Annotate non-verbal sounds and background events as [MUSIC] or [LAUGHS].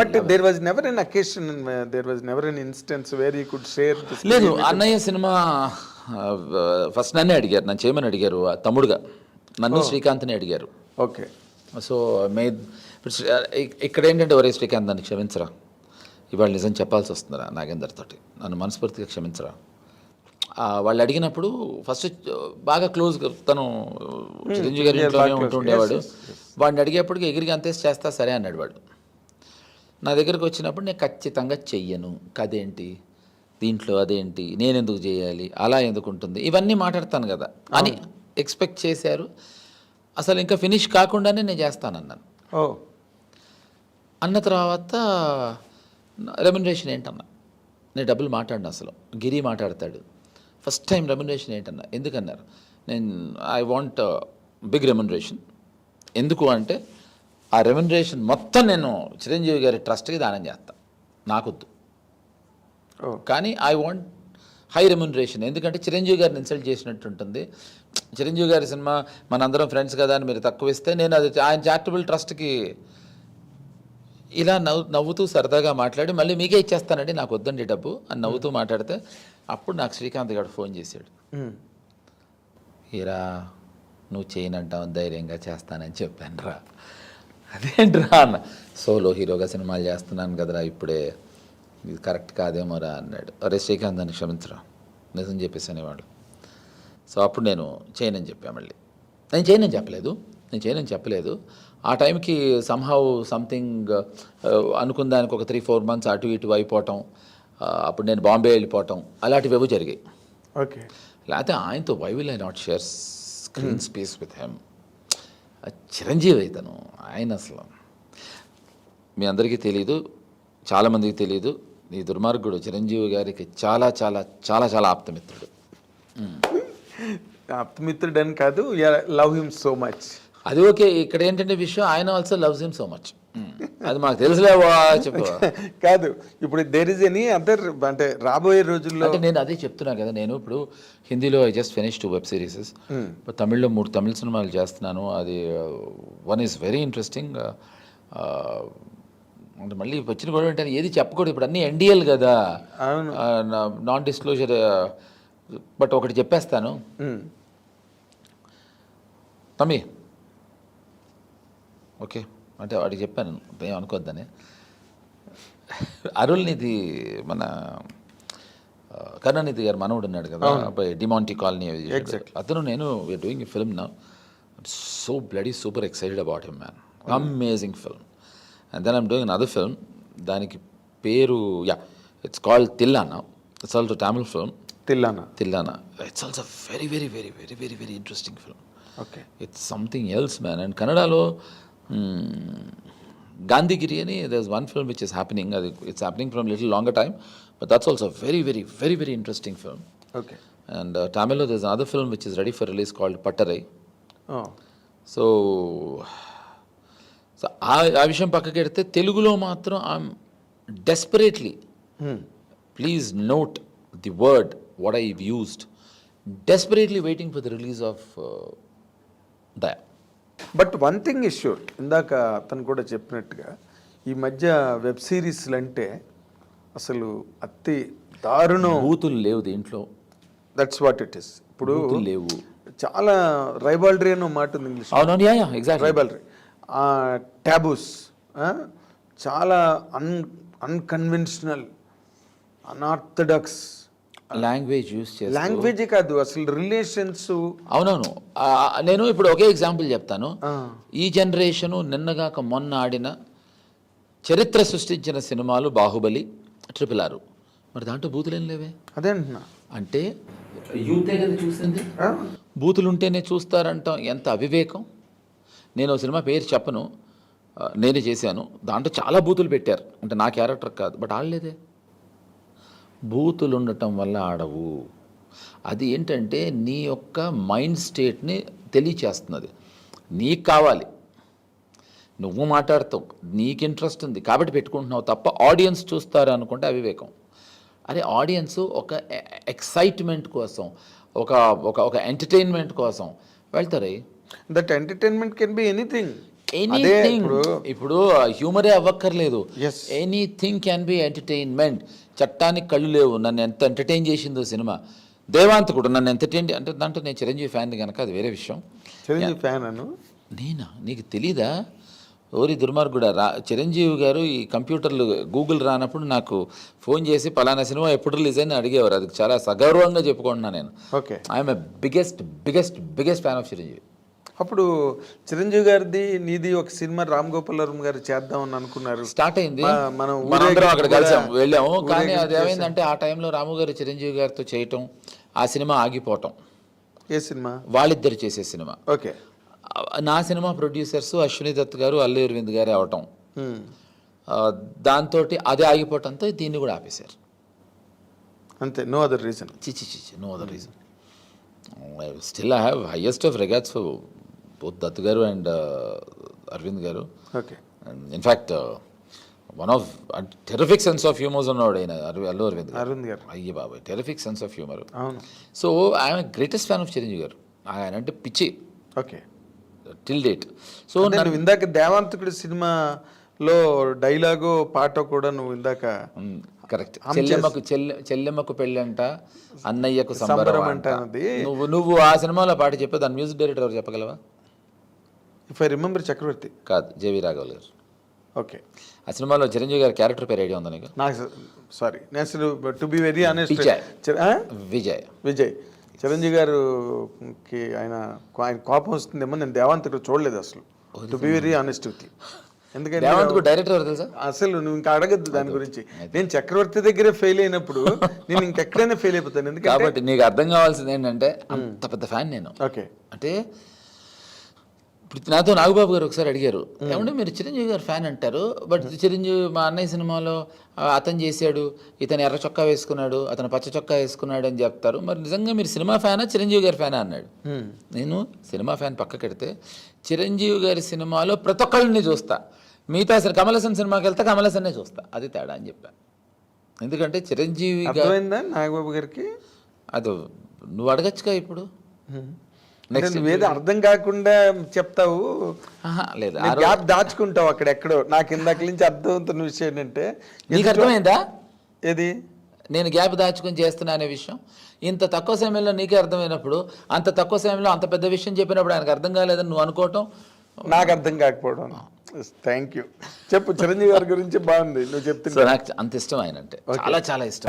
But there was never an occasion there was never an instance where you could share లేదు అన్నయ్య cinema first నన్నే అడిగారు నన్ను చేయమని అడిగారు తమ్ముడుగా. నన్ను శ్రీకాంత్ని అడిగారు. ఓకే సో మే ఇక్కడ ఏంటంటే ఒరే శ్రీకాంత్ నన్ను క్షమించరా. ఇవాళ నిజం చెప్పాల్సి వస్తుందిరా నాగేందర్ తోటి. నన్ను మనస్ఫూర్తిగా క్షమించరా. వాళ్ళు అడిగినప్పుడు ఫస్ట్ బాగా క్లోజ్ తను చిరంజీవి గారి ఇంట్లోనే ఉంటుండేవాడు. వాడిని అడిగేప్పటికి ఎగిరికి అంతేసి చేస్తా సరే అన్నాడు వాడు. నా దగ్గరకు వచ్చినప్పుడు నేను ఖచ్చితంగా చెయ్యను. కదేంటి? దీంట్లో అదేంటి? నేను ఎందుకు చేయాలి? అలా ఎందుకు ఉంటుంది? ఇవన్నీ మాట్లాడతాను కదా. అని ఎక్స్పెక్ట్ చేశారు. అసలు ఇంకా ఫినిష్ కాకుండానే నేను చేస్తానన్నాను. ఓ. అన్న తర్వాత రెమ్యునరేషన్ ఏంటన్నా? నేను డబ్బులు మాట్లాడిన అసలు. గిరి మాట్లాడతాడు. ఫస్ట్ టైం రెమ్యునరేషన్ ఏంటన్నా? ఎందుకన్నారు? నేను ఐ వాంట్ బిగ్ రెమ్యునరేషన్ ఎందుకు అంటే ఆ రెమ్యునరేషన్ మొత్తం నేను చిరంజీవి గారి ట్రస్ట్కి దానం చేస్తాను నాకొద్దు. ఓ. కానీ ఐ వాంట్ హై రెమ్యునరేషన్ ఎందుకంటే చిరంజీవి గారిని ఇన్సల్ట్ చేసినట్టు ఉంటుంది. చిరంజీవి గారి సినిమా మనందరం ఫ్రెండ్స్ కదా అని మీరు తక్కువ ఇస్తే నేను అది ఆయన చారిటబుల్ ట్రస్ట్కి ఇలా నవ్వు నవ్వుతూ సరదాగా మాట్లాడి మళ్ళీ మీకే ఇచ్చేస్తానండి. నాకు వద్దండి డబ్బు అని నవ్వుతూ మాట్లాడితే అప్పుడు నాకు శ్రీకాంత్ గారు ఫోన్ చేశాడు. హీరా నువ్వు చేయనంటావు ధైర్యంగా చేస్తానని చెప్పాను రా. అదేంట్రా అన్న. సోలో హీరోగా సినిమాలు చేస్తున్నాను కదరా ఇప్పుడే. ఇది కరెక్ట్ కాదేమోరా అన్నాడు. అరే శ్రీకాంత్ అని క్షమించరా. నిజం చెప్పేసి అనేవాడు. సో అప్పుడు నేను చేయనని చెప్పా మళ్ళీ. నేను చేయనని చెప్పలేదు. నేను చేయనని చెప్పలేదు. ఆ టైంకి సంహౌ సంథింగ్ అనుకున్న దానికి ఒక త్రీ ఫోర్ మంత్స్ అటు ఇటు అయిపోవటం అప్పుడు నేను బాంబే వెళ్ళిపోవటం అలాంటివి ఏవో జరిగాయి. ఓకే. లేకపోతే ఆయనతో why will I not share screen space with him Chiranjeevi ఇతను ఆయన అసలు. మీ అందరికీ తెలీదు చాలామందికి తెలీదు. ఈ దుర్మార్గుడు చిరంజీవి గారికి చాలా చాలా చాలా చాలా ఆప్తమిత్రుడు. ఆప్తమిత్రుడు అని కాదు లవ్ హిమ్ సో మచ్. అది ఓకే ఇక్కడ ఏంటంటే విషయం ఆయన also loves him so much. అది మాకు తెలుసులేవా చెప్పు. [LAUGHS] కాదు ఇప్పుడు దేర్ ఇస్ ఎనీ అదర్ అంటే రాబోయే రోజుల్లో అంటే నేను అదే చెప్తున్నా కదా నేను ఇప్పుడు హిందీలో I just finish two web series తమిళ్ళో మూడు తమిళ సినిమాలు చేస్తున్నాను అది వన్ ఈస్ వెరీ ఇంట్రెస్టింగ్ అంటే మళ్ళీ వచ్చిన కూడా అంటే ఏది చెప్పకూడదు. ఇప్పుడు అన్నీ ఎన్డిఎల్ కదా. నాన్ డిస్క్లోజర్ బట్ ఒకటి చెప్పేస్తాను. తమ్మి. ఓకే. అంటే వాడికి చెప్పాను. ఏం అనుకోవద్దని అరుల్నిధి మన కరుణానిధి గారు మనవుడు ఉన్నాడు కదా. అబ్బాయి డిమాంటి కాలనీ. అతను నేను వీఆర్ డూయింగ్ ఫిల్మ్ నా so bloody super excited about him man amazing film and then I'm doing other film దానికి పేరు yeah it's called Thillana it's also Tamil film Thillana Thillana it's also very very very very very very interesting film okay it's something else man and కన్నడలో గాంధీగిరి అని there one film which is happening అది it's happening from little longer time but that's also very very very very interesting film okay and తమిళ్ళో there other film which is ready for release called Pattarai. So so uh uh విషయం పక్కకి పెడితే తెలుగులో మాత్రం I'm desperately. Please note the word what I used desperately waiting for the release of Daya but one thing is sure ఇందాక అతను కూడా చెప్పినట్టుగా ఈ మధ్య వెబ్ సిరీస్లు అంటే అసలు అతి దారుణం. బూతులు లేవు దీంట్లో. దట్స్ వాట్ ఇట్ ఇస్ ఇప్పుడు లేవు. చాలా రైబాల్డ్రీ అని మాట ఉంది ఇంగ్లీష్ అవునవును యా ఎగ్జాక్ట్ ట్రైబల్రీ ట్యాబూస్ చాలా un unconventional unorthodox language use చేసి లాంగ్వేజే కాదు అసలు రిలేషన్స్ అవునవును. నేను ఇప్పుడు ఒకే ఎగ్జాంపుల్ చెప్తాను. ఈ జనరేషను నిన్నగాక మొన్న ఆడిన చరిత్ర సృష్టించిన సినిమాలు బాహుబలి ట్రిపుల్ ఆరు మరి దాంట్లో బూతులేం లేవే? అదే అంటున్నా. అంటే యూతే కదా చూసింది? ఆ? బూతులు ఉంటేనే చూస్తారంటాం. ఎంత అవివేకం. నేను సినిమా పేరు చెప్పను. నేనే చేశాను. దాంట్లో చాలా బూతులు పెట్టారు. అంటే నా క్యారెక్టర్ కాదు. బట్ ఆడలేదే. బూతులు ఉండటం వల్ల ఆడవు. అది ఏంటంటే నీ యొక్క మైండ్ స్టేట్ని తెలియచేస్తున్నది. నీకు కావాలి. నువ్వు మాట్లాడతావు. నీకు ఇంట్రెస్ట్ ఉంది. కాబట్టి పెట్టుకుంటున్నావు తప్ప ఆడియన్స్ చూస్తారు అనుకుంటే అవివేకం. అరే ఆడియన్స్ ఒక ఎక్సైట్మెంట్ కోసం ఒక ఒక ఒక ఎంటర్టైన్మెంట్ కోసం వెళ్తారే? That entertainment can be anything. Anything. ఇప్పుడు- హ్యూమరే అవ్వక్కర్లేదు. Anything can be entertainment. చట్టానికి కళ్ళు లేవు. నన్ను ఎంత ఎంటర్టైన్ చేసిందో సినిమా. దేవాంతకుడు నన్ను ఎంటర్టైన్ అంటే దాంట్లో నేను చిరంజీవి ఫ్యాన్ కనుక అది వేరే విషయం. చిరంజీవి ఫ్యాన్ అను నేనా? నీకు తెలీదా? ఓరి దుర్మార్గుడా రా చిరంజీవి గారు ఈ కంప్యూటర్లు గూగుల్ రానప్పుడు నాకు ఫోన్ చేసి పలానా సినిమా ఎప్పుడు రిలీజ్ అని అడిగేవారు. అది చాలా సగౌరవంగా చెప్పుకుంటున్నా నేను. Okay. I'm biggest biggest biggest fan of Chiranjeevi. అప్పుడు చిరంజీవి గారిది నీది ఒక సినిమా రామ్ గోపాల్ వర్మ గారు చేద్దామని అనుకున్నారు. స్టార్ట్ అయింది. మనం ఊరేగింపు అక్కడ కూడా కలిసాం వెళ్ళాము. కానీ అది ఏమైందంటే ఆ టైంలో రాము గారు చిరంజీవి గారితో చేయటం ఆ సినిమా ఆగిపోవటం. ఏ సినిమా? వాళ్ళిద్దరు చేసే సినిమా. ఓకే. నా సినిమా ప్రొడ్యూసర్స్ అశ్విని దత్ గారు అల్లు అరవింద్ గారే అవటం. దాంతో అది ఆగిపోవటంతో దీన్ని కూడా ఆపేశారు. అంతే నో అదర్ రీజన్ చిచి చిచి no other reason still I have highest of regards for both Dutt garu and Aravind garu. Okay in fact one of terrific sense of humours ఉన్నాడు ఆయన అరవి- అల్లు అరవింద్ అరవింద్ గారు. అయ్యి బాబాయ్ టెరిఫిక్ సెన్స్ ఆఫ్ హ్యూమర్ అవును. So I'm greatest fan of Chiranjeevi garu. ఆయన అంటే పిచ్చి. Okay till date. So నువ్వు ఇందాక దేవాంతకుడి సినిమాలో డైలాగో పాట కూడా నువ్వు ఇందాక కరెక్ట్ చెల్లెమ్మకు చెల్లె చెల్లెమ్మకు పెళ్ళంట అన్నయ్యకు సంబరం అంట. నువ్వు నువ్వు ఆ సినిమాలో పాట చెప్పే దాని మ్యూజిక్ డైరెక్టర్ ఎవరు చెప్పగలవా? If I remember Chakravarthy. కాదు జేవి రాఘవల్ గారు. ఓకే. ఆ సినిమాలో చిరంజీవి గారి క్యారెక్టర్ పేరు ఐడియా ఉందా నీకు? నాకు సారీ. నేను అసలు to be very honest Vijay. Vijay. Vijay. Chiranjeevi గారుకి ఆయన ఆయన కోపం వస్తుందేమో నేను దేవాంతకుడు చూడలేదు అసలు. To be very honest with ఎందుకంటే డైరెక్టర్ తెలుసా? అసలు నువ్వు ఇంకా అడగద్దు దాని గురించి. నేను చక్రవర్తి దగ్గరే ఫెయిల్ అయినప్పుడు నేను ఇంకెక్కడైనా ఫెయిల్ అయిపోతాను. ఎందుకంటే కాబట్టి నీకు అర్థం కావాల్సింది ఏంటంటే అంత పెద్ద ఫ్యాన్ నేను. ఓకే. అంటే ఇప్పుడు నాతో నాగబాబు గారు ఒకసారి అడిగారు ఏమంటే మీరు చిరంజీవి గారు ఫ్యాన్ అంటారు బట్ చిరంజీవి మా అన్నయ్య సినిమాలో అతను చేశాడు ఇతను ఎర్ర చొక్కా వేసుకున్నాడు అతను పచ్చ చొక్కా వేసుకున్నాడు అని చెప్తారు. మరి నిజంగా మీరు సినిమా ఫ్యానా చిరంజీవి గారి ఫ్యానా అన్నాడు. నేను సినిమా ఫ్యాన్ పక్కకెడితే చిరంజీవి గారి సినిమాలో ప్రతి ఒక్కళ్ళని చూస్తా. మిగతా అసలు కమలసన్ సినిమాకి వెళ్తే కమలసన్నే చూస్తా. అది తేడా అని చెప్పా. ఎందుకంటే చిరంజీవి నాగబాబు గారికి? అది నువ్వు అడగచ్చుగా ఇప్పుడు. నువ్వేదో అర్థం కాకుండా చెప్తావు. లేదు గ్యాప్ దాచుకుంటావు అక్కడెక్కడో నాకు ఇందాక నుంచి అర్థమవుతున్న విషయం ఏంటంటే నీకు అర్థమైందా? ఏది? నేను గ్యాప్ దాచుకొని చేస్తున్నా అనే విషయం. ఇంత తక్కువ సమయంలో నీకే అర్థమైనప్పుడు అంత తక్కువ సమయంలో అంత పెద్ద విషయం చెప్పినప్పుడు ఆయనకు అర్థం కాలేదని నువ్వు అనుకోవటం? నాకు అర్థం కాకపోవడం. థ్యాంక్ యూ చెప్పు చిరంజీవి గారి గురించి బాగుంది. నువ్వు చెప్తున్నా నాకు అంత ఇష్టం ఆయన అంటే చాలా చాలా ఇష్టం.